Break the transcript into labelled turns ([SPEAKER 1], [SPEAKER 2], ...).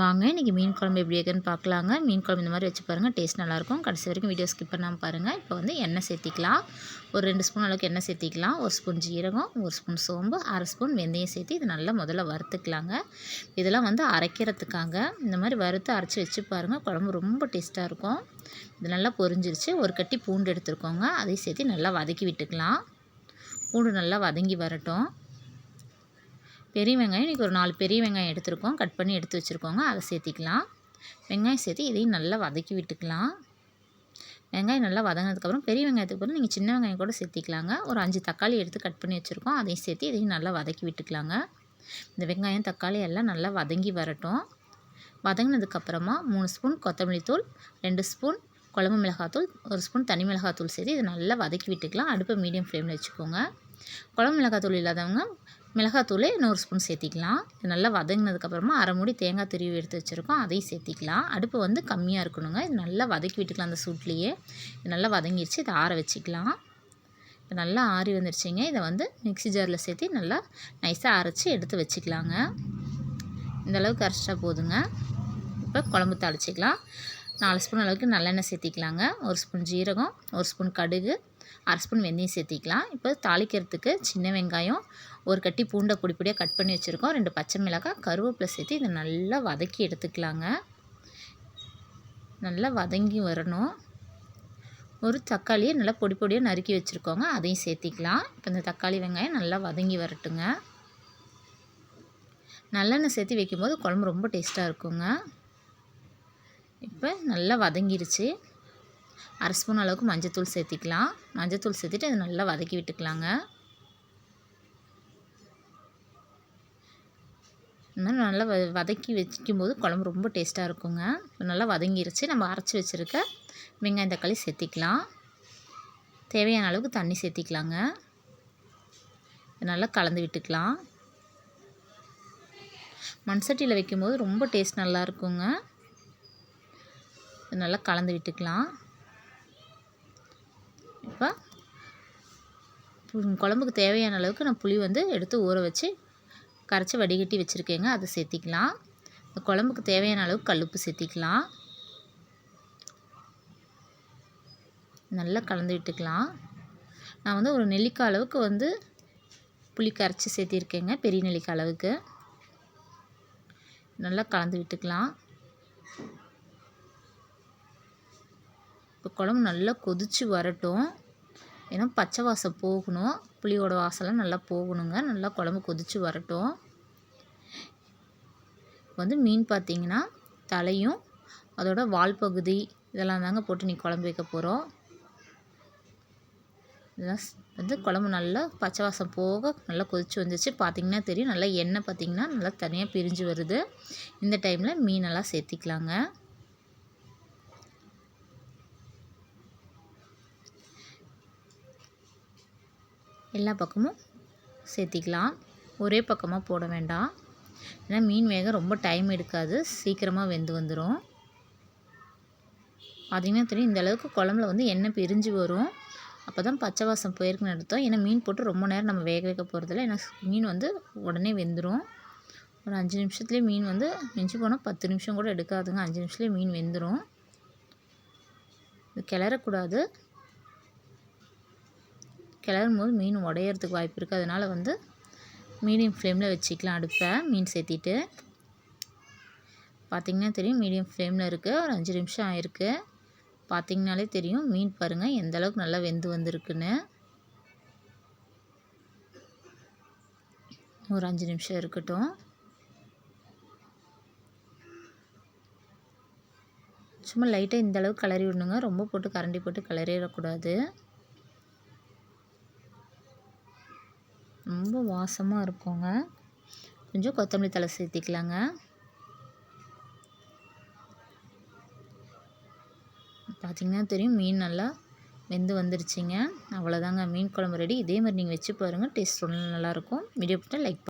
[SPEAKER 1] வாங்க இன்றைக்கி மீன் குழம்பு எப்படி இருக்குன்னு பார்க்கலாங்க. மீன் குழம்பு இந்த மாதிரி வச்சு பாருங்கள் டேஸ்ட் நல்லாயிருக்கும். கடைசி வரைக்கும் வீடியோ ஸ்கிப் பண்ணாமல் பாருங்கள் இப்போ வந்து எண்ணெய் சேர்த்திக்கலாம். ஒரு ரெண்டு ஸ்பூன் அளவுக்கு எண்ணெய் சேர்த்திக்கலாம். ஒரு ஸ்பூன் ஜீரகம் ஒரு ஸ்பூன் சோம்பு அரை ஸ்பூன் வெந்தயம் சேர்த்து இது நல்லா முதல்ல வறுத்துக்கலாங்க. இதெல்லாம் வந்து அரைக்கிறதுக்காங்க. இந்த மாதிரி வறுத்து அரைச்சி வச்சு பாருங்கள் குழம்பு ரொம்ப டேஸ்ட்டாக இருக்கும். இது நல்லா பொரிஞ்சிருச்சு. ஒரு கட்டி பூண்டு எடுத்துருக்கோங்க. அதையும் சேர்த்து நல்லா வதக்கி விட்டுக்கலாம். பூண்டு நல்லா வதங்கி வரட்டும். பெரிய வெங்காயம் இன்றைக்கி ஒரு நாலு பெரிய வெங்காயம் எடுத்துருக்கோம். கட் பண்ணி எடுத்து வச்சுருக்கோங்க. அதை சேர்த்திக்கலாம். வெங்காயம் சேர்த்து இதையும் நல்லா வதக்கி விட்டுக்கலாம். வெங்காயம் நல்லா வதங்கினதுக்கப்புறம் பெரிய வெங்காயத்துக்கு பிறகு நீங்கள் சின்ன வெங்காயம் கூட சேர்த்திக்கலாங்க. ஒரு அஞ்சு தக்காளி எடுத்து கட் பண்ணி வச்சுருக்கோம். அதையும் சேர்த்து இதையும் நல்லா வதக்கி விட்டுக்கலாங்க. இந்த வெங்காயம் தக்காளி எல்லாம் நல்லா வதங்கி வரட்டும். வதங்கினதுக்கப்புறமா மூணு ஸ்பூன் கொத்தமல்லி தூள் ரெண்டு ஸ்பூன் குழம்பு மிளகாத்தூள் ஒரு ஸ்பூன் தனி மிளகாத்தூள் சேர்த்து இதை நல்லா வதக்கி விட்டுக்கலாம். அடுப்பை மீடியம் ஃப்ளேமில் வச்சுக்கோங்க. குழம்பு மிளகாத்தூள் இல்லாதவங்க மிளகாத்தூள் இன்னொரு ஸ்பூன் சேர்த்திக்கலாம். இது நல்லா வதங்கினதுக்கப்புறமா அரை மூடி தேங்காய் துருவி எடுத்து வச்சுருக்கோம். அதையும் சேர்த்திக்கலாம். அடுப்பு வந்து கம்மியாக இருக்கணுங்க. இது நல்லா வதக்கி விட்டுக்கலாம் அந்த சூட்லேயே. இது நல்லா வதங்கிடுச்சு இதை ஆற வச்சுக்கலாம். இப்போ நல்லா ஆறி வந்துருச்சுங்க. இதை வந்து மிக்சி ஜாரில் சேர்த்து நல்லா நைஸாக அரைச்சி எடுத்து வச்சுக்கலாங்க. இந்த அளவுக்கு அரைச்சிட்டா போதுங்க. இப்போ குழம்பு தாளிச்சிக்கலாம். நாலு ஸ்பூன் அளவுக்கு நல்லெண்ணெய் சேர்த்திக்கலாங்க. ஒரு ஸ்பூன் ஜீரகம் ஒரு ஸ்பூன் கடுகு அரை ஸ்பூன் வெந்தயம் சேர்த்திக்கலாம். இப்போ தாளிக்கிறதுக்கு சின்ன வெங்காயம் ஒரு கட்டி பூண்டை பொடி பொடியாக கட் பண்ணி வச்சுருக்கோம். ரெண்டு பச்சை மிளகாய் கருவேப்பிலை சேர்த்து இதை நல்லா வதக்கி எடுத்துக்கலாங்க. நல்லா வதங்கி வரணும். ஒரு தக்காளியை நல்லா பொடி பொடியாக நறுக்கி வச்சுருக்கோங்க. அதையும் சேர்த்திக்கலாம். இப்போ இந்த தக்காளி வெங்காயம் நல்லா வதங்கி வரட்டுங்க. நல்லெண்ணெய் சேர்த்து வைக்கும்போது குழம்பு ரொம்ப டேஸ்ட்டாக இருக்குங்க. இப்போ நல்லா வதங்கிருச்சு. அரை ஸ்பூன் அளவுக்கு மஞ்சத்தூள் சேர்த்திக்கலாம். மஞ்சத்தூள் சேர்த்துட்டு அதை நல்லா வதக்கி விட்டுக்கலாங்க. இந்த மாதிரி நல்லா வ வதக்கி வைக்கும்போது குழம்பு ரொம்ப டேஸ்ட்டாக இருக்குங்க. நல்லா வதங்கிருச்சு. நம்ம அரைச்சி வச்சுருக்க வெங்காயம் தக்காளி சேர்த்திக்கலாம். தேவையான அளவுக்கு தண்ணி சேர்த்திக்கலாங்க. நல்லா கலந்து விட்டுக்கலாம். மண்சட்டியில் வைக்கும்போது ரொம்ப டேஸ்ட் நல்லா இருக்குங்க. நல்லா கலந்து விட்டுக்கலாம். இப்போ குழம்புக்கு தேவையான அளவுக்கு நான் புளி வந்து எடுத்து ஊற வச்சு கரைச்சி வடிகட்டி வச்சுருக்கேங்க. அதை சேர்த்திக்கலாம். இந்த குழம்புக்கு தேவையான அளவுக்கு கல்லுப்பு சேர்த்திக்கலாம். நல்லா கலந்து விட்டுக்கலாம். நான் வந்து ஒரு நெல்லிக்காய் அளவுக்கு வந்து புளி கரைச்சி சேர்த்திருக்கேங்க. பெரிய நெல்லிக்காய் அளவுக்கு. நல்லா கலந்து விட்டுக்கலாம். இப்போ குழம்பு நல்லா கொதித்து வரட்டும். ஏன்னா பச்சை வாசம் போகணும். புளியோட வாசலாம் நல்லா போகணுங்க. நல்லா குழம்பு கொதித்து வரட்டும். வந்து மீன் பார்த்திங்கன்னா தலையும் அதோட வால் பகுதி இதெல்லாம் தாங்க போட்டு நீ குழம்பு வைக்க போகிறோம் இதெல்லாம் வந்து குழம்பு நல்லா பச்சை வாசம் போக நல்லா கொதிச்சு வந்துச்சு. பார்த்திங்கன்னா தெரியும். நல்லா எண்ணெய் பார்த்திங்கன்னா நல்லா தனியாக பிரிஞ்சு வருது. இந்த டைமில் மீனெல்லாம் சேர்த்திக்கலாங்க. எல்லா பக்கமும் சேர்த்திக்கலாம். ஒரே பக்கமாக போட வேண்டாம். ஏன்னா மீன் வேக ரொம்ப டைம் எடுக்காது. சீக்கிரமாக வெந்து வந்துடும் பார்த்திங்கன்னா தெரியும் இந்த அளவுக்கு குழம்புல வந்து எண்ணெய் பிரிஞ்சு வரும். அப்போ தான் பச்சை வாசம் போயிருக்குன்னு அர்த்தம். ஏன்னா மீன் போட்டு ரொம்ப நேரம் நம்ம வேக வைக்க போகிறதில்ல ஏன்னா மீன் வந்து உடனே வெந்துடும் ஒரு அஞ்சு நிமிஷத்துலேயே மீன் வந்து மிஞ்சி போனால் பத்து நிமிஷம் கூட எடுக்காதுங்க. அஞ்சு நிமிஷத்துலேயே மீன் வெந்துடும் இது கிளறக்கூடாது. கிளறும் போது மீன் உடையிறதுக்கு வாய்ப்பு இருக்குது அதனால் வந்து மீடியம் ஃப்ளேமில் வச்சுக்கலாம். அடுப்பை மீன் சேர்த்திட்டு பார்த்திங்கன்னா தெரியும் மீடியம் ஃப்ளேமில் இருக்குது ஒரு அஞ்சு நிமிஷம் ஆயிருக்கு. பார்த்திங்கனாலே தெரியும் மீன் பாருங்கள் எந்த அளவுக்கு நல்லா வெந்து வந்திருக்குன்னு. ஒரு அஞ்சு நிமிஷம் இருக்கட்டும். சும்மா லைட்டாக இந்த அளவுக்கு கிளறி விடணுங்க. ரொம்ப போட்டு கரண்டி போட்டு கிளறிடக்கூடாது. ரொம்ப வாசமாக இருக்குங்க. கொஞ்சம் கொத்தமல்லி தலை சேர்த்திக்கலாங்க. பார்த்திங்கன்னா தெரியும் மீன் நல்லா வெந்து வந்துருச்சுங்க. அவ்வளோதாங்க மீன் குழம்பு ரெடி இதே மாதிரி நீங்கள் வச்சு பாருங்கள் டேஸ்ட் ரொம்ப நல்லாயிருக்கும் வீடியோ பிடிச்சா லைக்